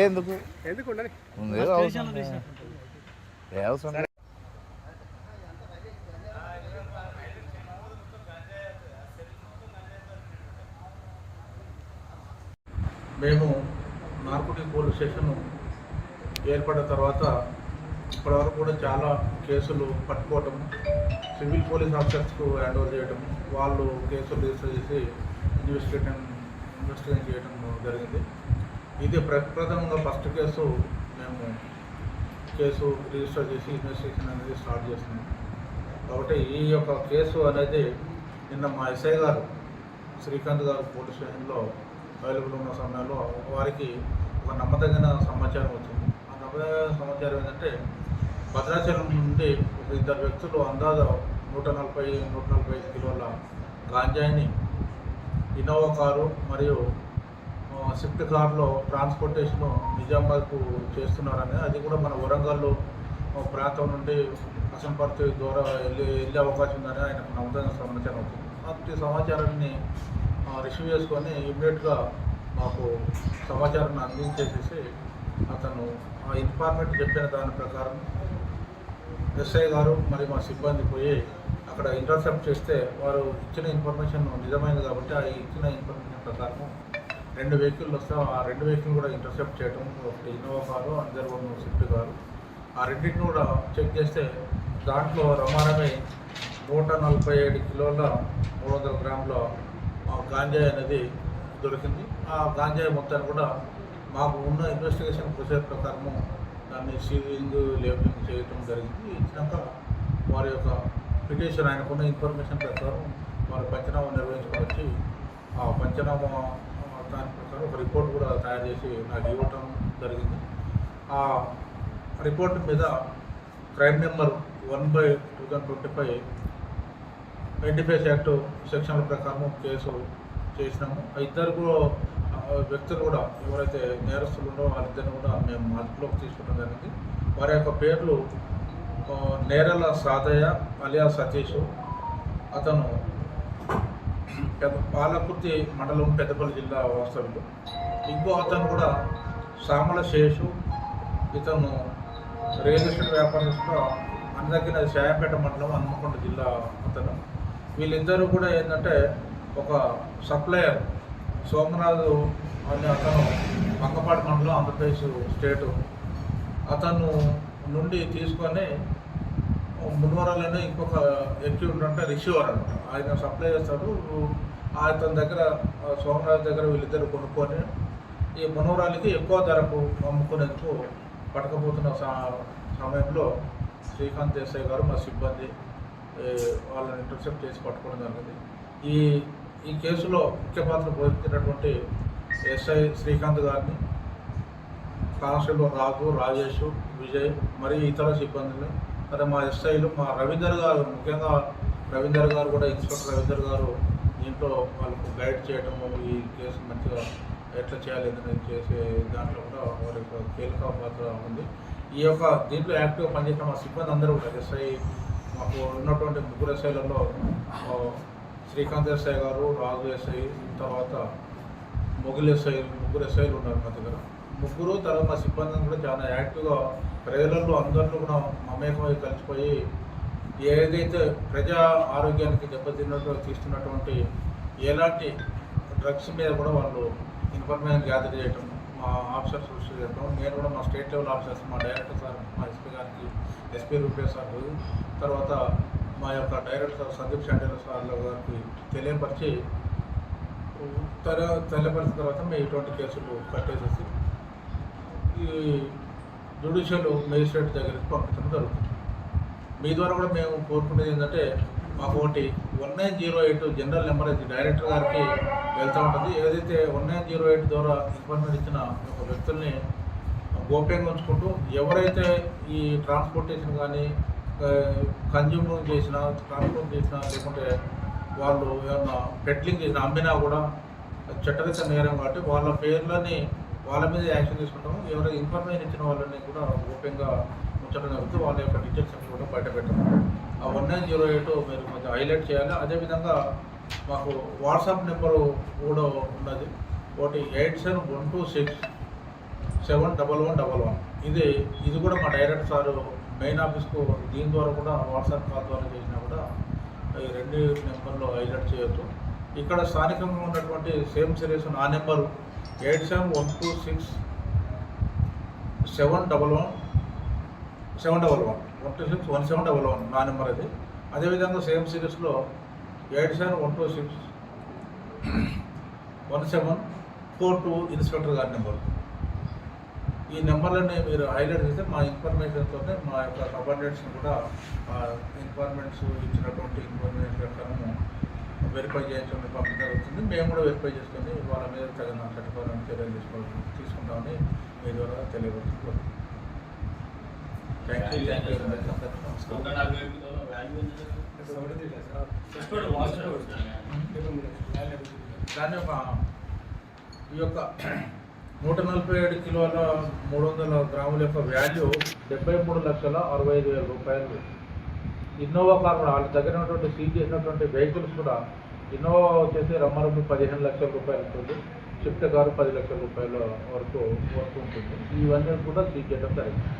ఎందుకు? ఎందుకు అవసరం. మేము నార్కోటిక్ పోలీస్ స్టేషన్ ఏర్పడిన తర్వాత ఇప్పటివరకు కూడా చాలా కేసులు పట్టుకోవటం సివిల్ పోలీస్ ఆఫీసర్స్కు హ్యాండ్ ఓవర్ చేయడం వాళ్ళు కేసులు రిజిస్టర్ చేసి ఇన్వెస్టిగేషన్ ఇన్వెస్టిగేషన్ చేయడం జరిగింది. ఇది ప్రప్రథమంగా ఫస్ట్ కేసు మేము కేసు రిజిస్టర్ చేసి ఇన్వెస్టిగేషన్ అనేది స్టార్ట్ చేస్తున్నాం. కాబట్టి ఈ యొక్క కేసు అనేది నిన్న మా ఎస్ఐ గారు శ్రీకాంత్ గారు పోలీస్ స్టేషన్లో అవైలబుల్ ఉన్న సమయంలో వారికి ఒక నమ్మదగిన సమాచారం వచ్చింది. ఆ నమ్మదగిన సమాచారం ఏంటంటే భద్రాచలం నుండి ఒక ఇద్దరు వ్యక్తులు అందాజ నూట నలభై నూట నలభై ఐదు కిలోల గాంజాయిని ఇన్నోవా కారు మరియు స్విఫ్ట్ కార్లో ట్రాన్స్పోర్టేషన్ నిజామాబాద్కు చేస్తున్నారని అది కూడా మన వరంగల్ ప్రాంతం నుండి అసంపర్తి ద్వారా వెళ్ళి వెళ్ళే అవకాశం ఉందని ఆయన నమ్మదగిన సమాచారం అవుతుంది అట్టి సమాచారాన్ని రిసీవ్ చేసుకొని ఇమ్మీడియట్గా మాకు సమాచారాన్ని అందించేసేసి అతను ఆ ఇన్ఫార్మేట్ చెప్పిన దాని ప్రకారం ఎస్ఐ గారు మరి మా సిబ్బంది పోయి అక్కడ ఇంటర్సెప్ట్ చేస్తే వారు ఇచ్చిన ఇన్ఫర్మేషన్ నిజమైనది కాబట్టి ఆ ఇచ్చిన ఇన్ఫర్మేషన్ ప్రకారం రెండు వెహికల్ వస్తే ఆ రెండు వెహికల్ కూడా ఇంటర్సెప్ట్ చేయడం ఒకటి ఇన్నోవా కారు అందరు స్విఫ్ట్ కారు. ఆ రెండింటిని కూడా చెక్ చేస్తే దాంట్లో రమానమే నూట నలభై ఏడు కిలోల మూడు వందల గ్రాముల గాంజాయి అనేది దొరికింది. ఆ గాంజాయి మొత్తాన్ని కూడా మాకు ఉన్న ఇన్వెస్టిగేషన్ ప్రొసీజర్ ప్రకారము దాన్ని సీలింగ్ లేబులింగ్ చేయడం జరిగింది. ఇచ్చినాక వారి యొక్క పిటిషన్ ఆయనకున్న ఇన్ఫర్మేషన్ ప్రకారం వారు పంచనామా నిర్వహించుకొని వచ్చి ఆ పంచనామా దాని ప్రకారం ఒక రిపోర్ట్ కూడా తయారు చేసి నాకు ఇవ్వటం జరిగింది. ఆ రిపోర్ట్ మీద crime number one by two thousand twenty five identifies act సెక్షన్ల ప్రకారం కేసు చేసినాము. ఆ ఇద్దరు కూడా వ్యక్తులు కూడా ఎవరైతే నేరస్తులు ఉన్నారో వాళ్ళిద్దరిని కూడా మేము అదుపులోకి తీసుకోవడం జరిగింది. వారి యొక్క పేర్లు నేరల సాదయ్య అలియా సతీష్ అతను పెద్ద పాలకుర్తి మండలం పెద్దపల్లి జిల్లా వాస్తవ్యులు ఇంకో అతను కూడా సామల శేషు ఇతను రియల్ ఎస్టేట్ వ్యాపారస్తుగా దగ్గర శాయంపేట మండలం హన్మకొండ జిల్లా అతను. వీళ్ళిద్దరూ కూడా ఏంటంటే ఒక సప్లయర్. సోమరాజు అనే అతను మంగపాటి మండలం ఆంధ్రప్రదేశ్ స్టేటు. అతను నుండి తీసుకొని మున్వరాలని ఇంకొక ఎక్విప్మెంట్ అంటే రిసీవర్ అంట ఆయన సప్లై చేస్తాడు. అతని దగ్గర సోమరాజు దగ్గర వీళ్ళిద్దరు కొనుక్కొని ఈ మునవరాలకి ఎక్కువ ధరకు అమ్ముకునేందుకు పట్టకపోతున్న సా- సమయంలో శ్రీకాంత్ దేశాయ్ గారు మా సిబ్బంది వాళ్ళని ఇంటర్సెప్ట్ చేసి పట్టుకోవడం జరిగింది. ఈ ఈ కేసులో ముఖ్య పాత్ర పోషించినటువంటి ఎస్ఐ శ్రీకాంత్ గారిని కానిస్టేబుల్ రాఘు రాజేష్ విజయ్ మరియు ఇతర సిబ్బందిని మరి మా ఎస్ఐలు మా రవీందర్ గారు ముఖ్యంగా రవీందర్ గారు కూడా ఇన్స్పెక్టర్ రవీందర్ గారు దీంట్లో వాళ్ళకు గైడ్ చేయడము ఈ కేసు మంచిగా ఎట్లా చేయాలి అనేది చేసే దాంట్లో కూడా వారి యొక్క కీలక పాత్ర ఉంది. ఈ యొక్క దీంట్లో యాక్టివ్గా పనిచేసిన మా సిబ్బంది అందరూ కూడా ఎస్ఐ మాకు ఉన్నటువంటి ముగ్గురు ఎస్ఐలలో శ్రీకాంత్ ఎస్ఐ గారు రాజు ఎస్ఐ తర్వాత మొగులు ఎస్ఐ ముగ్గురు ఎస్ఐలు ఉన్నారు మా దగ్గర. ముగ్గురు తర్వాత మా సిబ్బంది కూడా చాలా యాక్టివ్గా ప్రజలలో అందరిలో కూడా మమేకమై కలిసిపోయి ఏదైతే ప్రజా ఆరోగ్యానికి దెబ్బతిన్నట్టు తీస్తున్నటువంటి ఎలాంటి డ్రగ్స్ మీద కూడా వాళ్ళు ఇన్ఫర్మేషన్ గ్యాదర్ చేయటం మా ఆఫీసర్స్ సృష్టి చేయటం నేను కూడా మా స్టేట్ లెవెల్ ఆఫీసర్స్ మా డైరెక్టర్ సార్ మా ఎస్పీ గారికి ఎస్పీ రూపేష్ సార్ తర్వాత మా యొక్క డైరెక్టర్ సందీప్ షండేల సార్ గారికి తెలియపరిచి తర తెలియపరిచిన తర్వాత మేము ఇటువంటి కేసులు కట్టేసేసి ఈ జ్యుడిషియల్ మేజిస్ట్రేట్ దగ్గరికి పంపించడం జరుగుతుంది. మీ ద్వారా కూడా మేము కోరుకునేది ఏంటంటే మాకు ఒకటి one nine zero eight general number అది డైరెక్టర్ గారికి వెళ్తూ ఉంటుంది. ఏదైతే వన్ నైన్ జీరో ఎయిట్ ద్వారా ఇన్ఫర్మేషన్ ఇచ్చిన ఒక వ్యక్తుల్ని గోప్యంగా ఉంచుకుంటూ ఎవరైతే ఈ ట్రాన్స్పోర్టేషన్ కానీ కన్జ్యూమ్ చేసినా ట్రాన్స్పోర్ట్ చేసినా లేకుంటే వాళ్ళు ఏమన్నా పెట్లింగ్ చేసిన అమ్మినా కూడా చట్టరీత నేరం కాబట్టి వాళ్ళ పేర్లని వాళ్ళ మీద యాక్షన్ తీసుకుంటాము. ఎవరైతే ఇన్ఫర్మేషన్ ఇచ్చిన వాళ్ళని కూడా ఓపెన్గా ఉంచడం జరుగుతుంది. వాళ్ళ యొక్క డీటెయిల్స్ అన్ని కూడా బయట పెట్టడం. ఆ వన్ నైన్ జీరో ఎయిట్ మీరు కొంచెం హైలైట్ చేయాలి. అదేవిధంగా మాకు వాట్సాప్ నెంబరు కూడా ఉన్నది. ఒకటి eight seven one two six seven double one double one. ఇది ఇది కూడా మా డైరెక్ట్ సార్ మెయిన్ ఆఫీస్కు దీని ద్వారా కూడా వాట్సాప్ కాల్ ద్వారా చేసినా కూడా ఈ రెండు నెంబర్లో హైలైట్ చేయొచ్చు. ఇక్కడ స్థానికంగా ఉన్నటువంటి సేమ్ సిరీస్ ఆ number eight seven one two six seven double one seven double one one two six one seven double one నా నెంబర్ అది. అదేవిధంగా సేమ్ సిరీస్లో eight seven one two six one seven four two inspector గారి number. ఈ నెంబర్లని మీరు highlight చేస్తే మా ఇన్ఫర్మేషన్తో మా యొక్క సబార్డినేట్స్ని కూడా ఇన్ఫర్మేషన్స్ ఇచ్చినటువంటి ఇన్ఫర్మేషన్ ప్రకారము వెరిఫై చేయించడం పంపించడం జరుగుతుంది మేము కూడా వెరిఫై చేసుకొని వాళ్ళ మీద తగిన చట్టపరమైన చర్యలు తీసుకోవాలి తీసుకుంటామని మీ ద్వారా తెలియవచ్చు థ్యాంక్ యూ యూ దాని ఒక ఈ యొక్క నూట నలభై ఏడు కిలోల మూడు వందల గ్రాముల యొక్క వాల్యూ డెబ్బై మూడు లక్షల అరవై ఐదు వేల రూపాయలు. ఇన్నోవా కార్ కూడా వాళ్ళ దగ్గర ఉన్నటువంటి సీజ్ చేసినటువంటి వెహికల్స్ కూడా ఇన్నోవా వచ్చేసి రమ్మరమ్మి పదిహేను లక్షల రూపాయలు ఉంటుంది. స్విఫ్ట్ కారు పది లక్షల రూపాయల వరకు వరకు ఉంటుంది. ఇవన్నీ కూడా సీజ్ చేయడం జరిగింది.